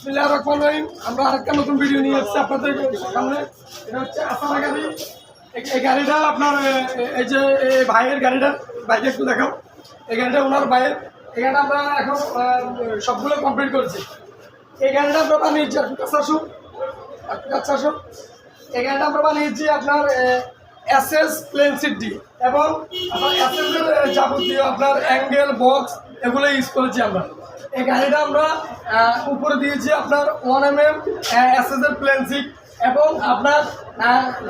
বিসমিল্লাহ রহমান রহিম। আমরা আরেকটা নতুন ভিডিও নিয়ে এসেছি আপনাদের সামনে। এটা হচ্ছে আসানা গাড়ি এই- গাড়িটা আপনার এই যে এই ভাইয়ের গাড়িটা বাইকে একটু দেখাও। এই গাড়িটা ওনার ভাইয়ের। এই আমরা এখন সবগুলো কমপ্লিট করেছি। এই গাড়িটা আমরা বানিয়েছি একটু কাছে আসুন। আসুন। এই গাড়িটা আমরা বানিয়েছি আপনার এস প্লেন সিট এবং আপনার এস যাবতীয় আপনার অ্যাঙ্গেল বক্স এগুলো ইউজ করেছি আমরা। এই গাড়িটা আমরা উপরে দিয়েছি আপনার one M M S S এর প্লেন এবং আপনার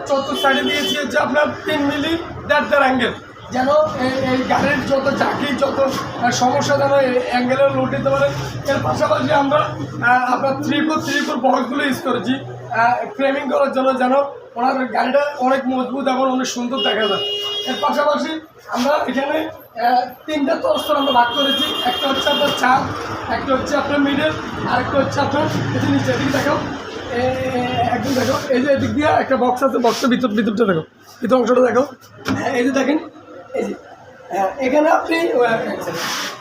চতুর্থ সাইডে দিয়েছি হচ্ছে আপনার তিন মিলি দেড় দেড় অ্যাঙ্গেল যেন এই- গাড়ির যত চাকরি যত সমস্যা যেন অ্যাঙ্গেলে লোড দিতে পারে। এর পাশাপাশি আমরা আপনার থ্রি ফোর থ্রি ফোর বক্সগুলো ইউজ করেছি। ফ্রেমিং করার জন্য যেন ওনার গাড়িটা অনেক মজবুত এবং অনেক সুন্দর দেখা যায়। এর পাশাপাশি আমরা এখানে তিনটা তস্তর আমরা ভাগ করেছি। একটা হচ্ছে আপনার চার একটা হচ্ছে আপনার মিডল আরেকটা হচ্ছে আপনার এই যে নিচে এদিকে দেখো একদম দেখো এই যে এদিক দিয়ে একটা বক্স আছে বক্সের ভিতর ভিতরটা দেখো ভিতর অংশটা দেখো হ্যাঁ, এই যে দেখেন এই যে। হ্যাঁ, এখানে আপনি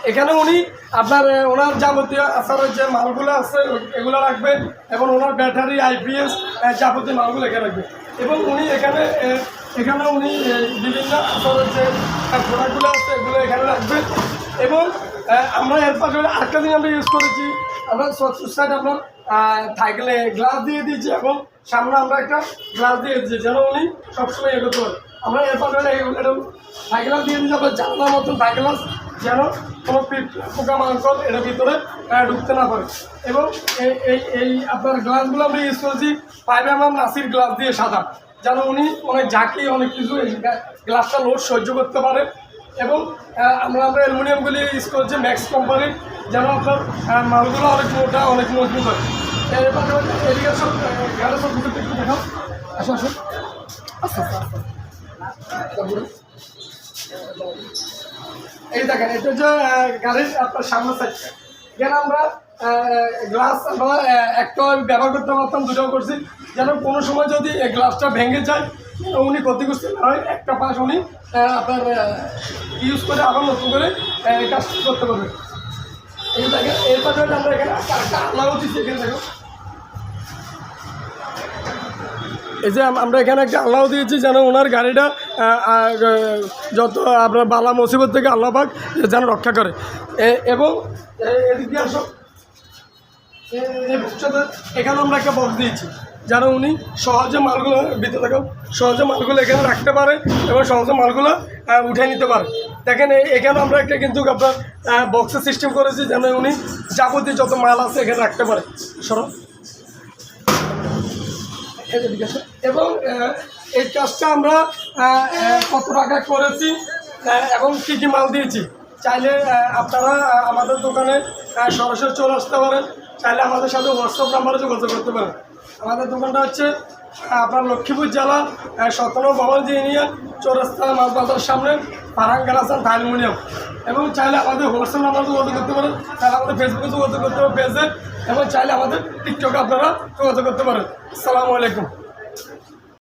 এখানে উনি আপনার ওনার যাবতীয় আসারের যে মালগুলো আছে এগুলো রাখবেন এবং ওনার ব্যাটারি আইপিএস যাবতীয় মালগুলো এখানে রাখবেন। এবং উনি এখানে এখানে উনি বিভিন্ন আসারের যে প্রোডাক্টগুলো আছে এগুলো এখানে রাখবেন এবং আমরা এর পাশে আরেকটা দিন আমরা ইউজ করেছি। আমরা সাইড আমরা সাইকেলে গ্লাস দিয়ে দিয়েছি এবং সামনে আমরা একটা গ্লাস দিয়ে দিয়েছি, যেন উনি সবসময় এ করতে পারে আমরা এর পাশে এটা সাইকেলাস দিয়ে দিয়েছি আপনার জানলার মতন সাইকেলাস যেন কোনো পোকা মাংসল এটার ভিতরে ঢুকতে না পারে। এবং এই এই এই আপনার গ্লাসগুলো আমরা ইউজ করেছি five M M Nasir glass দিয়ে সাদা, যেন উনি অনেক ঝাঁকি, অনেক কিছু গ্লাসটা লোড সহ্য করতে পারে। এবং আমরা আমরা অ্যালুমিনিয়ামগুলি ইউজ করছি ম্যাক্স কোম্পানির যেন আপনার মালগুলো অনেক মোটা, অনেক মজবুত হয়। এর এই দেখেন, এটা হচ্ছে গাড়ির আপনার সামনে সাইডটা এখানে আমরা গ্লাস আহ, একটা ব্যবহার করতে পারতাম দুটাও করছি। যেন কোনো সময় যদি গ্লাসটা ভেঙে যায় উনি ক্ষতিগ্রস্ত না হয় একটা পাশ উনি আপনার ইউজ করে আবার নতুন করে কাজ করতে পারবে। এই আমরা এখানে একটা দিচ্ছি এখানে এই যে আমরা এখানে একটা আল্লাহ দিয়েছি যেন ওনার গাড়িটা যত আপনার বালা মুসিবত থেকে আল্লাহ পাক যেন রক্ষা করে। এবং এদিক আসো। এখানে আমরা একটা বক্স দিয়েছি, যেন উনি সহজে মালগুলো ভিতরে থাকো সহজে মালগুলো এখানে রাখতে পারে এবং সহজে মালগুলো উঠে নিতে পারে। দেখেন এখানে আমরা একটা কিন্তু আপনার বক্সের সিস্টেম করেছি যেন উনি যাবতীয় যত মাল আছে এখানে রাখতে পারে। সরো। এবং এই কাজটা আমরা কত টাকা করেছি এবং কী কী মাল দিয়েছি, চাইলে আপনারা আমাদের দোকানে সরাসরি চলে আসতে পারেন। চাইলে আমাদের সাথে হোয়াটসঅ্যাপ নাম্বারে যোগাযোগ করতে পারেন। আমাদের দোকানটা হচ্ছে আপনার লক্ষ্মীপুর জেলা সতেরো বাবল ইউনিয়ন, চৌরাস্তা মাছ বাজার সামনে পারাং গালাসান হারমোনিয়াম এবং চাইলে আমাদের হোয়াটসঅ্যাপ নাম্বার যোগাযোগ করতে পারেন, চাইলে আমাদের ফেসবুকে যোগাযোগ করতে পারেন, পেজে, এবং চাইলে আমাদের টিকটকে আপনারা যোগাযোগ করতে পারেন। আসসালামু আলাইকুম।